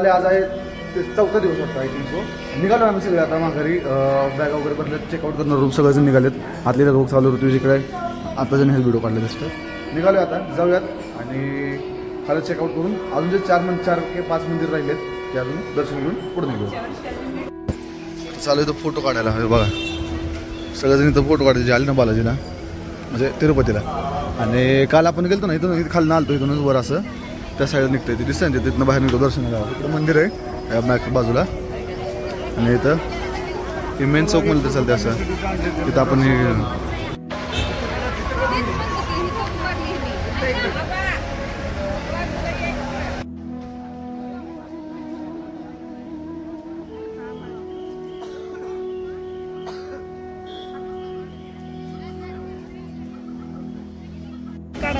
आले आज आहे ते चौथा दिवस वाटतं आय थिंक सो निघालो आम्ही सगळे आता माघारी बॅग वगैरे बदलत चेकआउट करणार रूम सगळेजण निघालेत. आतले रोग चालू ऋतू जिकडे आता जण हे व्हिडिओ काढले दिसतं निघालो आता जाऊयात आणि खाली चेकआउट करून अजून जे चार मन चार ते पाच मंदिर राहिलेत ते अजून दर्शन घेऊन पुढे निघू चालू इथं फोटो काढायला हवे बघा. सगळेजण इथं फोटो काढायचे आले ना बालाजीला म्हणजे तिरुपतीला. आणि काल आपण गेलो ना इथून इथं खाली आलतो इथूनच वर असं. त्या साईडला निघतंय. ते दिसतंय ना तिथनं बाहेर निघतो दर्शनाला. इकडं मंदिर आहे या बॅक बाजूला. आणि इथं हे मेन चौक म्हणलं तर चालते असं. तिथं आपण हे-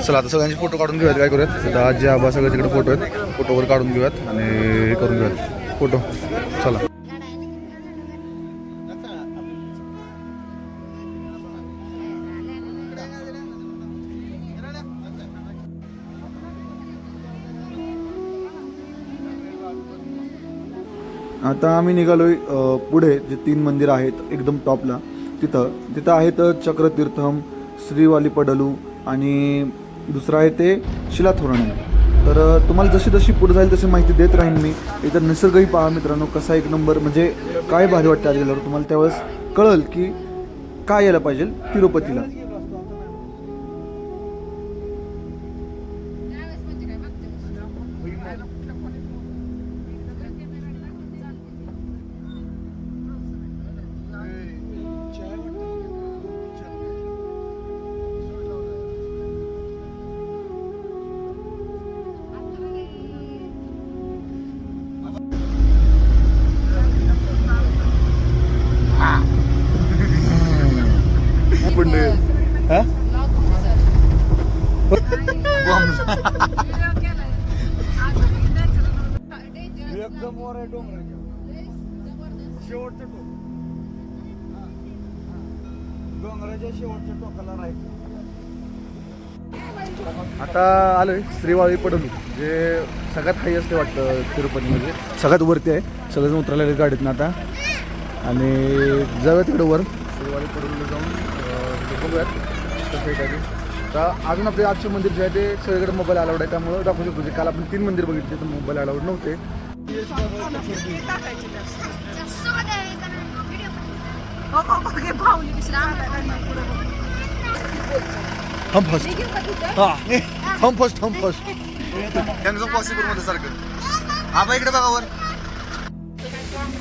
चला आता सगळ्यांचे फोटो काढून घेऊयात. काय करूयात? आता आजी आबा सगळे तिकडे फोटो आहेत. फोटो वगैरे काढून घेऊयात आणि हे करून घेऊयात. फोटो. चला. आता आम्ही निघालोय पुढे जे तीन मंदिर आहेत एकदम टॉपला. तिथं. तिथं आहेत चक्रतीर्थम श्रीवाली पडलू आणि दुसरं आहे ते शिलाथोरण तर तुम्हाला जशी जशी पुढे जाईल तशी माहिती देत राहीन मी. इतर निसर्गही पहा मित्रांनो कसा एक नंबर म्हणजे काय भारी वाटतं आज गेल्यावर तुम्हाला त्यावेळेस कळल की काय यायला पाहिजे तिरुपतीला. एकदम वर आहे डोंगराच्या शेवटचं टोक डोंगराच्या शेवटच्या टोकाला राहायचं आता आलोय श्रीवाळी पडलू जे सगळ्यात हाय असते वाटतं तिरुपतीमध्ये. सगळ्यात वरती आहे. सगळेजण उतरलेले गाडीतनं आता. आणि जाऊया तिकडं वर श्रीवाळी पडलूला जाऊन बघूयात कसं आहे काय ते. आता अजून आपले आजचे मंदिर जे आहे ते सगळीकडे मोबाईल अलाउड आहे. त्यामुळे दाखवू शकतो जे काल आपण तीन मंदिर बघितले तर मोबाईल अलाउड नव्हते. हम फर्स्ट हा. हम फर्स्ट हम फर्स्ट त्यांचं पॉसिबलमध्ये सारखं. आबा इकडे बघा वर.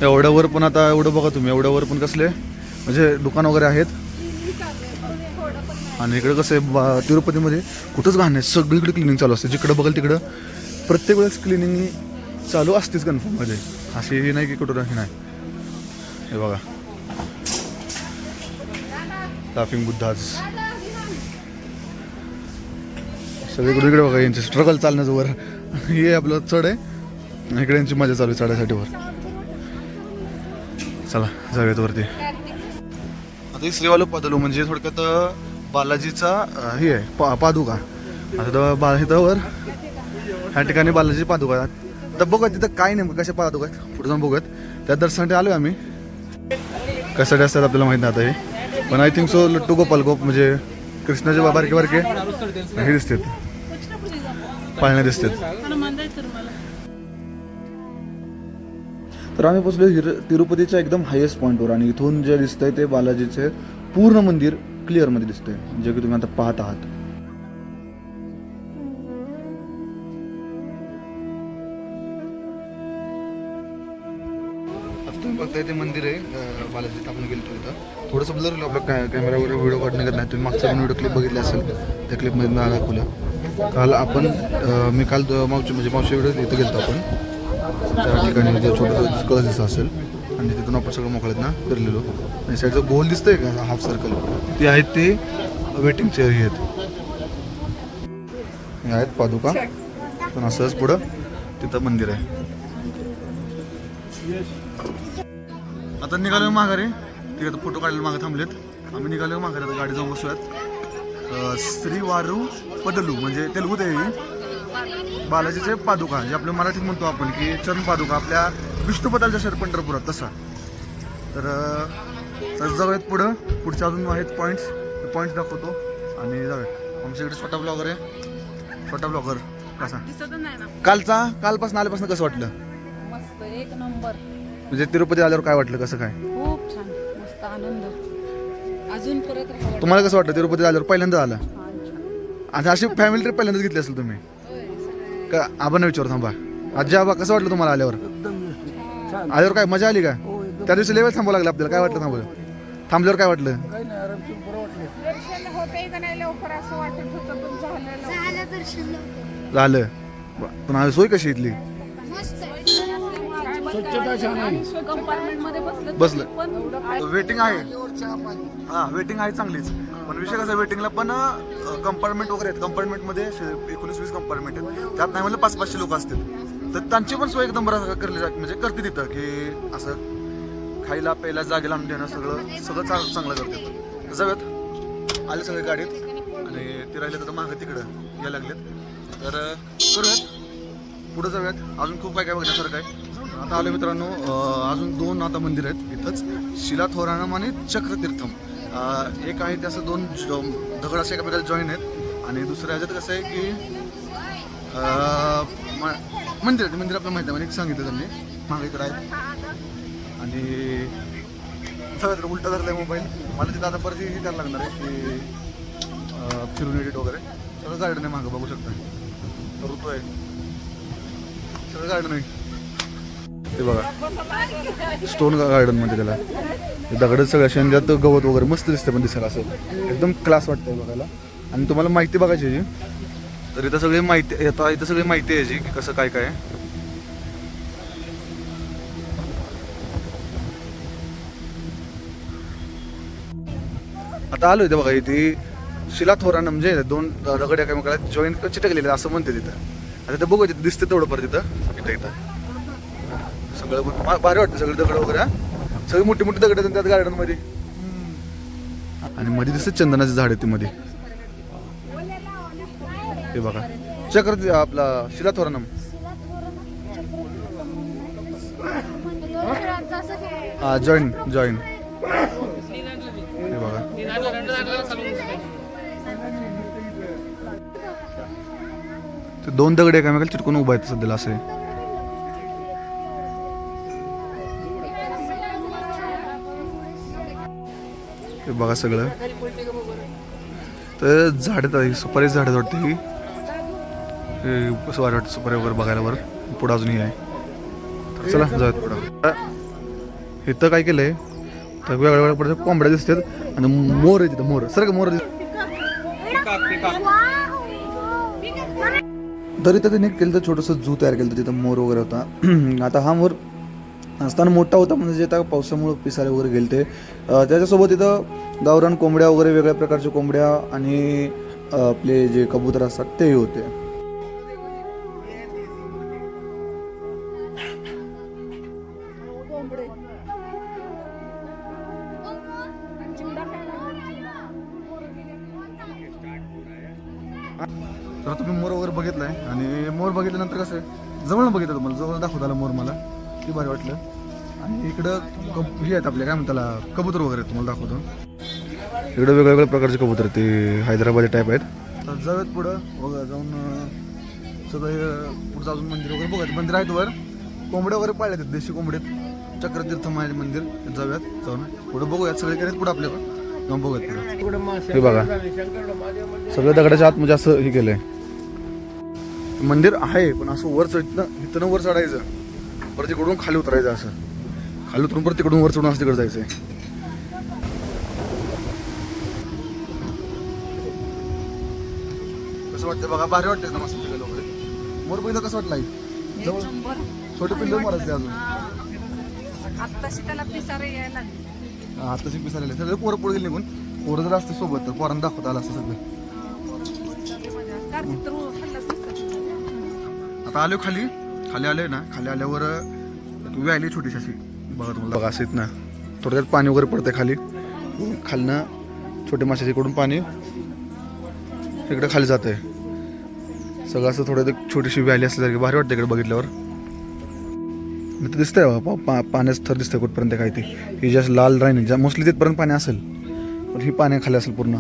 एवढ्या वर पण आता एवढं बघा तुम्ही एवढ्या वर पण कसले? म्हणजे दुकान वगैरे आहेत? आणि इकडं कसं आहे बा- तिरुपतीमध्ये कुठंच घाण नाही सगळीकडे क्लिनिंग चालू असते. जिकडं बघाल तिकडं प्रत्येक वेळेस क्लिनिंग चालू असतेच कन्फर्ममध्ये अशी हे नाही की कुठं हे नाही. हे बघा. लाफिंग बुद्धाज सगळीकडे इकडे बघा यांचे स्ट्रगल चालण्याचं वर. हे आपलं चढ आहे. इकडे यांची मजा चालू आहे चढायसाठी वर. चला जाऊयात वरती. आता ही श्रीवालू म्हणजे थोडक्यात बालाजीचा हे आहे पा पादुका. आता तर बा वर ह्या ठिकाणी बालाजी पादुका आहेत. तर बघूया तिथं काय नेमकं कशा पादुका आहेत. पुढे जाऊन बघूयात. त्या दर्शनासाठी आलो आम्ही. कशासाठी असतात आपल्याला माहीत नाही आता हे. पण आय थिंक सो लट्टू गोपाल गोप म्हणजे कृष्णाचे बा- बारके बारके हे दिसतात. पाळण्या दिसतात. तर आम्ही पोचलो हिर तिरुपतीच्या एकदम हायेस्ट पॉईंटवर आणि इथून जे दिसतंय ते बालाजीचे पूर्ण मंदिर क्लिअरमध्ये दिसतोय जे की तुम्ही आता पाहत आहात. आता तुम्ही बघताय ते मंदिर आहे अं, बालाजीत आपण गेलो इथं. थोडंसं ब्लर होईल आपलं कॅ कॅमेरावर व्हिडिओ काढून नाही. तुम्ही मागचा पण व्हिडिओ क्लिप बघितला असेल त्या क्लिपमध्ये मला दाखवलं. काल आपण मी काल मावशी म्हणजे मावशी व्हिडिओ इथं गेलो आपण. त्या ठिकाणी जे छोटं कळस दिसत असेल. आणि तिथून आपण सगळं मोकळ्यात ना फिरलेलो. आणि साईडचं गोल दिसतंय का? हाफ सर्कल ते आहेत ते वेटिंग चेअर हे आहेत. हे आहेत पादुका. पण असंच पुढं तिथं मंदिर आहे. आता निघालो माघारी. तिकडे फोटो काढले मागे थांबलेत. आम्ही निघालो माघारी आता गाडी जाऊन बसूयात श्रीवारू श्री वारू पदलू म्हणजे तेलगू देवी. बालाजीचे पादुका जे आपल्या मराठीत म्हणतो आपण की चरण पादुका आपल्या विष्णुपदाच्या शहर पंढरपुरात तसा. तर जाऊयात पुढं. पुढचे अजून आहेत पॉईंट्स पॉईंट्स दाखवतो. आणि जाऊया. आमच्या इकडे छोटा ब्लॉगर आहे. छोटा ब्लॉगर कसा? कालचा? कालपासून आल्यापासून कसं वाटलं? मस्त एक नंबर. म्हणजे तिरुपती आल्यावर काय वाटलं? कसं काय? खूप छान. मस्त आनंद. अजून परत तुम्हाला कसं वाटलं? तिरुपती आल्यावर पहिल्यांदा आलं. आणि अशी फॅमिली ट्रिप पहिल्यांदाच घेतली असेल तुम्ही. का आबांना विचार थांबा. आजी आबा कसं वाटलं तुम्हाला आल्यावर? आल्यावर काय मजा आली का? त्या दिवशी लेवल थांबावं लागलं आपल्याला. काय वाटलं थांबलं थांबल्यावर काय वाटलं? दर्शन होते का नाही लवकर असं वाटत होतं पण झालं. लवकर. झालं दर्शन लवकर झालं पण आता सोय कशी इथली? मस्त कंपार्टमेंटमध्ये बसलं बसलं. पण वेटिंग आहे. हा वेटिंग आहे चांगलीच. पण विषय कसा वेटिंगला पण कंपार्टमेंट वगैरे आहेत. कंपार्टमेंटमध्ये एकोणीस वीस कंपार्टमेंट आहेत. त्यात नाही म्हणलं पाच पाचशे लोक असतील. तर त्यांची पण सोय एकदम बरं करली जाते. म्हणजे करते तिथं की असं खायला प्यायला जागेला आणून देणं सगळं सगळं चांग- चांगलं करते. जाऊयात. आले सगळे गाडीत. आणि ते राहिले तर मागं तिकडं. यायला लागलेत. तर करूयात. पुढे जाऊयात. अजून खूप काय काय बघण्यासारखं आहे. आता आलो मित्रांनो. अजून दोन आता मंदिर आहेत इथंच. शिलाथोरानम आणि चक्रतीर्थम. एक आहे ते असं दोन दगड असे एकामेकाला जॉईन आहेत. आणि दुसऱ्या ह्याच्यात कसं आहे की म- मंदिर आहे मंदिर आपल्याला माहिती आहे म्हणजे सांगितलं त्यांनी. मागे इकडं आहे आणि सगळं उलटा धरलाय मोबाईल मला तिथं आता परत हे करायला लागणार आहे की फिरून एडिट वगैरे. सगळं गार्डन आहे मागं बघू शकता. ऋतू आहे. सगळं गार्डन आहे. ते बघा. स्टोन गार्डन म्हणजे त्याला. दगड सगळं शेंद्यात गवत वगैरे मस्त दिसते पण दिसायला असं. एकदम क्लास वाटतंय बघायला. आणि तुम्हाला माहिती बघायची आहे याची. तर इथं सगळी माहिती आता इथं सगळी माहिती आहे याची की कसं काय काय आता आलो इथे बघा इथे शिलाथोरानं म्हणजे दोन दगड एकामेकाला जॉईन चिटकलेले असं म्हणते तिथं. आता ते बघू तिथं दिसते तेवढं परत तिथं इथं इथं. सगळं भारी वाटतं सगळे दगड वगैरे सगळे मोठी मोठी दगड त्यात गार्डनमध्ये आणि मध्ये दिसत चंदनाचे झाड आहे ते मध्ये हे बघा. चक्र आपला शिलाथोरानम हा जॉईन जॉईन. हे बघा. ते दोन दगड एकामेकाला चिटकून उभा आहेत सध्याला असे. हे बघा सगळं. तर झाड आहेत सुपारीच झाड वाटते ही. हे कसं वाटतं सुपारी वगैरे बघायला वर पुढं अजूनही आहे. तर चला जाऊयात पुढं. इथं काय केलंय? तर वेगळ्या वेगळ्या प्रकारच्या कोंबड्या दिसतात आणि मोर आहे तिथं मोर. सर का मोर दिसत तरी तर त्यांनी केलं तर छोटंसं जू तयार केलं तिथं मोर वगैरे होता. आता हा मोर असताना मोठा होता म्हणजे आता पावसामुळं पिसारे वगैरे गेले ते त्याच्यासोबत इथं गावरान कोंबड्या वगैरे वेगळ्या प्रकारच्या कोंबड्या आणि आपले जे कबूतर असतात तेही होते. आहेत आपले काय म्हणतात कबूतर वगैरे तुम्हाला दाखवतो. इकडं वेगळ्या वेगळ्या प्रकारचे कबूतर ते हैदराबादी टाईप आहेत. तर जाऊयात पुढं वगैरे जाऊन सगळं पुढचं अजून मंदिर वगैरे बघायचं मंदिर आहेत वर. कोंबड्या वगैरे पाळले आहेत देशी कोंबडे. चक्रतीर्थ माय मंदिर जाऊयात जाऊन. पुढं बघूयात सगळे आहेत पुढं आपल्याकडं. जाऊन बघूयात पुढं. हे बघा. सगळं दगडाच्या आत म्हणजे असं हे केलंय. मंदिर आहे पण असं वर चढणं इथं वर चढायचं. परत तिकडून खाली उतरायचं असं. खाली उतरून परत तिकडून वर चढून असं तिकडे जायचंय. कसं वाटतं बघा? भारी वाटतं ना मस्त तिकडे वगैरे मोर पहिलं कसं वाटलं आई? जवळ? छोटे पिल्ले मारायचे अजून. आत्ताशी त्याला पिसारे यायला पिसालेले सगळे पोरं पुढे गेले निघून. पोरं जर असते सोबत तर पोरांना दाखवता आलं असतं सगळं. आता आलो खाली. खाली आलोय ना. खाली आल्यावर एक व्हॅली छोटीशी अशी. बघा तुम्हाला. बघा असं ना थोडक्यात पाणी वगैरे पडतं खाली. खालनं छोटे माशाच्या इकडून पाणी इकडे खाली जात आहे सगळं असं थोडं छोटीशी व्हॅली असल्यासारखी भारी वाटतं इकडे बघितल्यावर. मी तर दिसतंय बघा, पा पा पाण्याचं थर दिसतंय कुठपर्यंत काय ते. ही जास्त लाल राईन ज्या मोस्टली तिथपर्यंत पाणी असेल. पण ही पाण्याखाली असेल पूर्ण.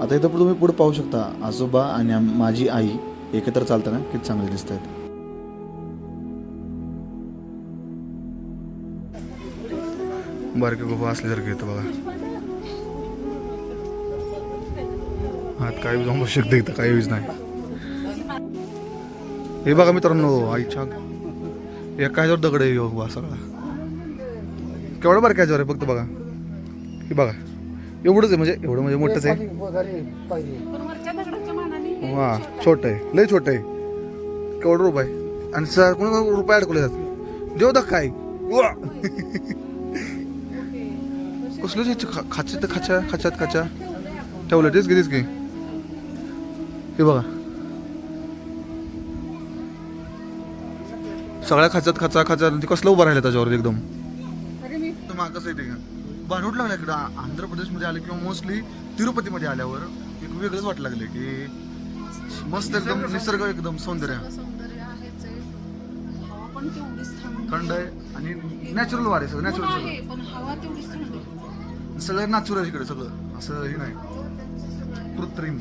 आता इथं तुम्ही पुढे पाहू शकता आजोबा आणि माझी आई. एकत्र चालताना किती चांगले दिसत आहेत बारके गोबा असल्यासारखे येतं बघा. हात काय बसू शकते इथं काही यूज नाही. हे बघा मित्रांनो आईच्या एक काय दगड आहे ह्यो सगळा. केवढा बारक्या ह्याच्यावर आहे फक्त बघा. हे बघा. एवढंच आहे म्हणजे एवढं म्हणजे मोठंच आहे. वा छोट आहे. लय छोट आहे. केवढं रुपये? आणि सर कोणी रुपये अडकले जात देऊ दा काय वा. कसलं तर खाच्या खाच्यात खाच्या. ठेवलं तेच घे तेच घे. हे बघा. सगळ्या खाच्यात खाचा खाचा कसलं उभं राहिलं त्याच्यावर एकदम? मागास मी आहे ते का? भांडूट लागलं इकडं. आंध्र प्रदेशमध्ये आले किंवा मोस्टली तिरुपतीमध्ये आल्यावर एक वेगळंच वाटलं लागलं की मस्त एकदम निसर्ग एकदम सौंदर्य. सौंदर्य आहेच आहे. हवा पण तेवढीच थंड. थंड आहे आणि नॅचरल वार आहे सगळं ऊन नॅचरल आहे पण हवा तेवढीच थंड. आहे. सगळं नॅचरल इकडे सगळं. असं हे नाही. कृत्रिम.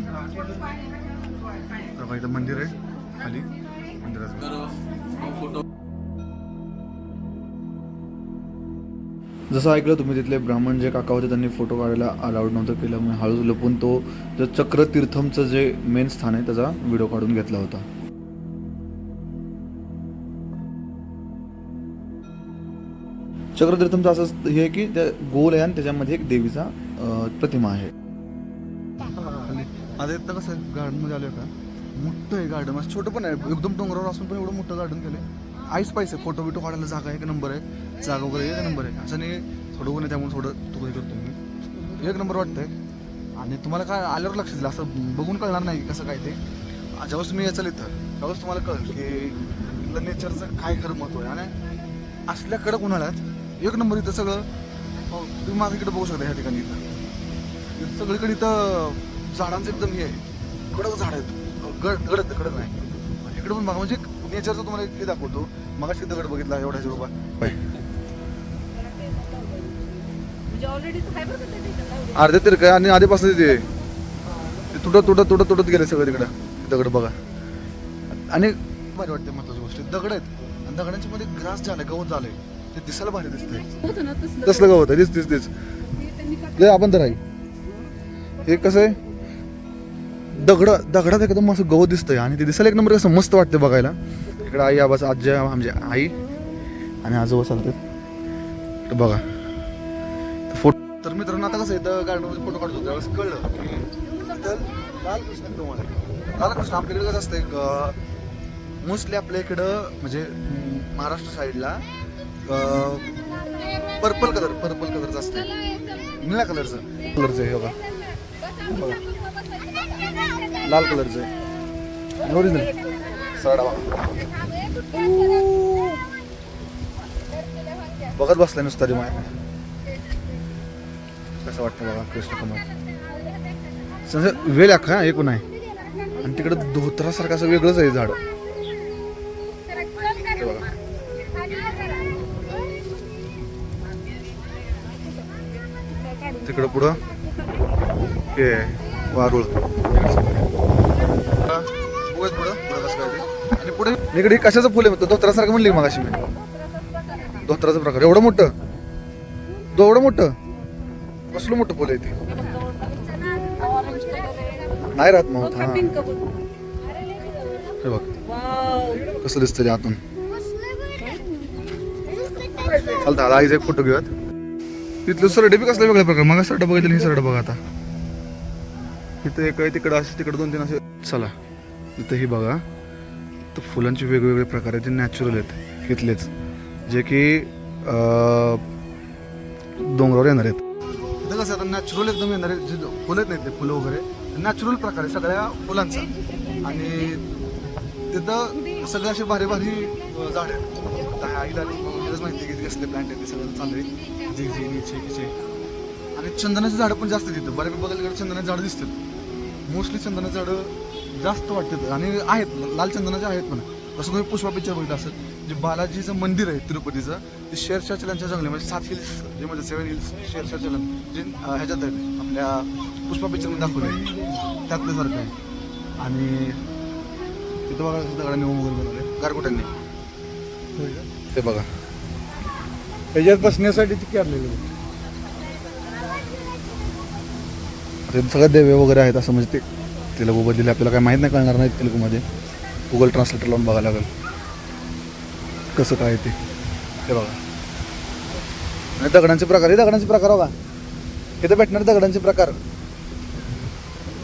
तर बघा इथं मंदिर आहे खाली. मंदिराचं जसं ऐकलं तुम्ही तिथले ब्राह्मण जे काका होते त्यांनी फोटो काढायला अलाउड नव्हतं केल्यामुळे हळूच लपून तो जो चक्रतीर्थमचं जे मेन स्थान आहे त्याचा व्हिडिओ काढून घेतला होता. चक्रतीर्थमचं असं हे की त्या गोल आहे आणि त्याच्यामध्ये एक देवीचा प्रतिमा आहे. आता इथं कसं गार्डनमध्ये आलोय का? मोठं आहे गार्डन म्हणजे असं छोटं पण आहे. एकदम डोंगरावर असून पण एवढं मोठं गार्डन केलंय. आईस पाहिजे फोटो बिटो काढायला जागा एक नंबर आहे. जागा वगैरे एक नंबर आहे. असं नाही थोडं ऊन आहे त्यामुळे थोडं तुकडे करतो मी. एक नंबर वाटतंय. आणि तुम्हाला काय आल्यावर लक्ष दिलं असं बघून कळणार नाही कसं काय ते. ज्यावेळेस मी याचं इथं त्यावेळेस तुम्हाला कळेल की नेचरचं काय खरं महत्त्व आहे. आणि असल्या कडक उन्हाळ्यात एक नंबर इथं सगळं हो, तुम्ही माझं इकडे बघू शकता ह्या ठिकाणी इथं. सगळीकडे इथं झाडांचं एकदम हे आहे. कडक झाड आहेत. गड गडत कडक नाही. इकडे पण बघा म्हणजे नेचरचं तुम्हाला हे दाखवतो. मगाशी दगड बघितला एवढ्या रुपा अर्धे तर काय? आणि आधीपासून ते ते तुटत तुटत तुटत तुटत गेले सगळं तिकडं. दगड बघा. आणि भारी वाटते महत्वाची गोष्ट. दगड आहेत. आणि दगडांच्या मध्ये ग्रास झालाय गवत झालंय. ते दिसायला भारी दिसतंय. ना तसलं गवत आहे. दिस दिस दिस. लय आपण तर आहे. हे कसं आहे? दगड दगडात एकदम असं गवत दिसतंय. आणि ते दिसायला एक नंबर कसं मस्त वाटतं बघायला. इकडे आई आबाच आजी म्हणजे आई आणि आजोबा चालतात. बघा. तर मित्रांनो आता कसं इथं गार्डनमध्ये फोटो काढतो त्यावेळेस कळलं. की इथं लालकृष्ण कमळ आपल्याकडे कसं असतं एक मोस्टली आपल्या इकडं म्हणजे महाराष्ट्र साईडला पर्पल कलर पर्पल कलरचं असते निळ्या कलरचं कलरचं आहे बघा. लाल कलरचं आहे. ओरिजिनल साडा बघत बसलाय नुसता रे माया कसं वाटतं बघा कृष्ण कमळ वेळ अख्खा एकूण आहे आणि तिकडं धोत्रासारखं असं वेगळंच आहे झाड. तिकडं पुढं? हे वारुळ. पुढं आणि पुढे? इकडे कशाचं फुल आहे? म्हणतो धोत्रासारखं म्हणली मग अशी मी. धोत्राचा प्रकार. एवढं मोठं? एवढं मोठं? कसलं मोठं फुल आहे ते? नाही राहत मग. हा. हे बघ. कसं दिसतं ते आतून. चालतं आता आईचा एक फोटो घेऊयात. तिथलं सरडे बी कसला वेगळ्या प्रकार? मग सरडा बघितलं हे सरडा बघा आता? इथं एक आहे तिकडं असे तिकडं दोन तीन असे. चला इथं ही बघा. तर फुलांचे वेगवेगळे प्रकार आहेत ते नॅचरल आहेत इथलेच. जे की डोंगरावर येणार आहेत. इथं कसं आता नॅचरल एकदम येणारे जे फुलं आहेत नाहीत ते फुलं वगैरे नॅचरल प्रकार आहे सगळ्या फुलांचा. आणि तिथं सगळे असे भारी भारी झाड आहेत. आता आईला तिलाच माहिती आहे की कसले प्लांट आहेत ते सगळं चालू जे जे निचे किचे आणि चंदनाची झाडं पण जास्त तिथं. बऱ्यापैकी बघायला चंदनाची झाडं दिसतात. मोस्टली चंदनाची झाडं जास्त वाटतात. आणि आहेत लाल चंदनाचे आहेत पण. तसं तुम्ही पुष्पा पिक्चर बघितलं असेल जे बालाजीचं मंदिर आहे तिरुपतीचं ते शेरशाह चलनच्या जंगली म्हणजे सात हिल्स जे म्हणजे सेवन हिल्स शेरशाह चलन. जे ह्याच्यात आहे आपल्या पुष्पा पिक्चरमध्ये दाखवले त्यातलं सारखं आहे. आणि तिथं बघा दगडांनी ओम वगैरे बनवले गारगोट्यांनी ते बघा. त्याच्यात बसण्यासाठी तिथे काढलेली सगळं देवे वगैरे आहेत असं म्हणजे ते तेलगू बदलेले आपल्याला काय माहीत नाही कळणार नाही तेलगूमध्ये. गुगल ट्रान्सलेटर लावून बघायला लागेल. कसं काय ते. ते बघा. आणि दगडांचे प्रकार हे दगडांचे प्रकार बघा. इथं भेटणारे दगडांचे प्रकार.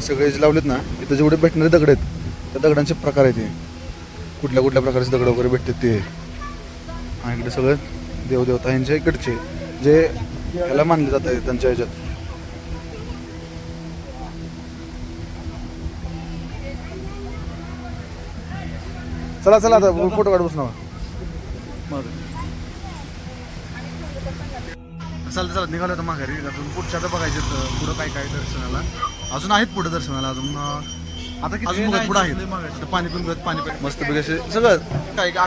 सगळे जे लावलेत ना इथं जेवढे भेटणारे दगड आहेत त्या दगडांचे प्रकार आहेत ते कुठल्या कुठल्या प्रकारचे दगड वगैरे भेटतात ते. आणि इकडे सगळं देवदेवता यांच्या इकडचे जे ह्याला मानले जात आहेत त्यांच्या ह्याच्यात. चला चला आता फोटो काढ बस ना चालतं चालत निघालो आता माघारी. अजून पुढच्या आता बघायचे पुढं काय काय दर्शनाला. अजून आहेत पुढे दर्शनाला अजून आता अजून बघत पुढे आहेत? पाणी पिऊन घेत पाणी पिऊन मस्त असे सगळं. काय एक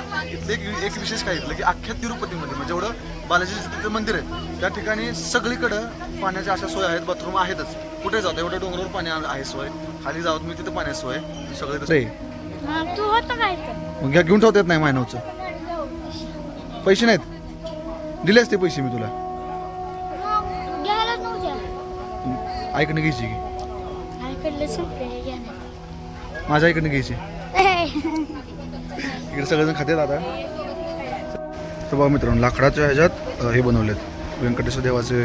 एक विशेष काय इथलं की अख्ख्या तिरुपतीमध्ये म्हणजे जेवढं बालाजीचं तिथं मंदिर आहे त्या ठिकाणी सगळीकडं पाण्याच्या अशा सोय आहेत बाथरूम आहेतच. कुठे जातो एवढ्या डोंगरावर पाणी आहे सोय. खाली जावं तुम्ही तिथं पाण्याची सोय सगळे होतं तर मग घेऊन ठेवता येत नाही मायनवचं. पैसे नाहीत. दिले असते पैसे मी तुला. आईकडनं घ्यायची की? आईकडलं माझ्या आईकडनं घ्यायची. इकडे सगळेजण खातात आता. तर बघा मित्रांनो लाकडाच्या ह्याच्यात अं, हे बनवलेत. व्यंकटेश्वर देवाचे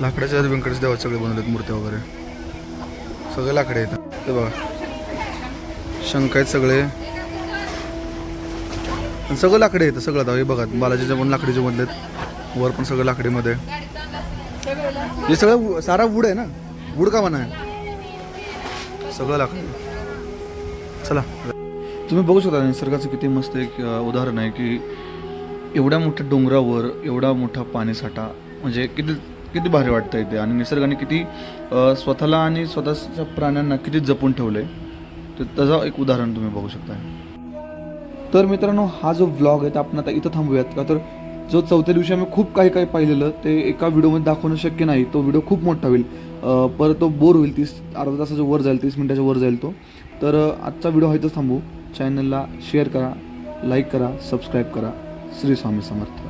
लाकडाच्या ह्याच्यात व्यंकटेश्वर देवाचे सगळे बनवलेत मूर्त्या वगैरे. सगळे लाकडे आहेत. ते बघा. शंख आहेत सगळे. आणि सगळं लाकडे आहेत सगळं आता. हे बघा बालाजीच्या पण लाकडीचे बनलेत. वर पण सगळं लाकडीमध्ये हे सगळं वु- सारा वूड आहे ना? वूड का म्हणा सगळं लाकडी चला. तुम्ही बघू शकता निसर्गाचं किती मस्त एक अ, उदाहरण आहे की एवढ्या मोठ्या डोंगरावर एवढा मोठा पाणीसाठा म्हणजे किती किती भारी वाटतं इथे आणि निसर्गाने किती अ, स्वतःला आणि स्वतःच्या प्राण्यांना किती जपून ठेवलं आहे तर त्याचं एक उदाहरण तुम्ही बघू शकता तर मित्रांनो हा जो व्लॉग आहे तर आपण आता इथं थांबूयात. का तर जो चौथ्या दिवशी आम्ही खूप काही काही पाहिलेलं ते एका व्हिडिओमध्ये दाखवणं शक्य नाही. तो व्हिडिओ खूप मोठा होईल. परत तो बोर होईल तीस अर्धा तासाच्या वर जाईल तीस मिनिटाच्या वर जाईल तो. तर आजचा व्हिडिओ व्हायचं थांबू. चॅनलला शेअर करा लाईक करा सबस्क्राईब करा. श्री स्वामी समर्थ.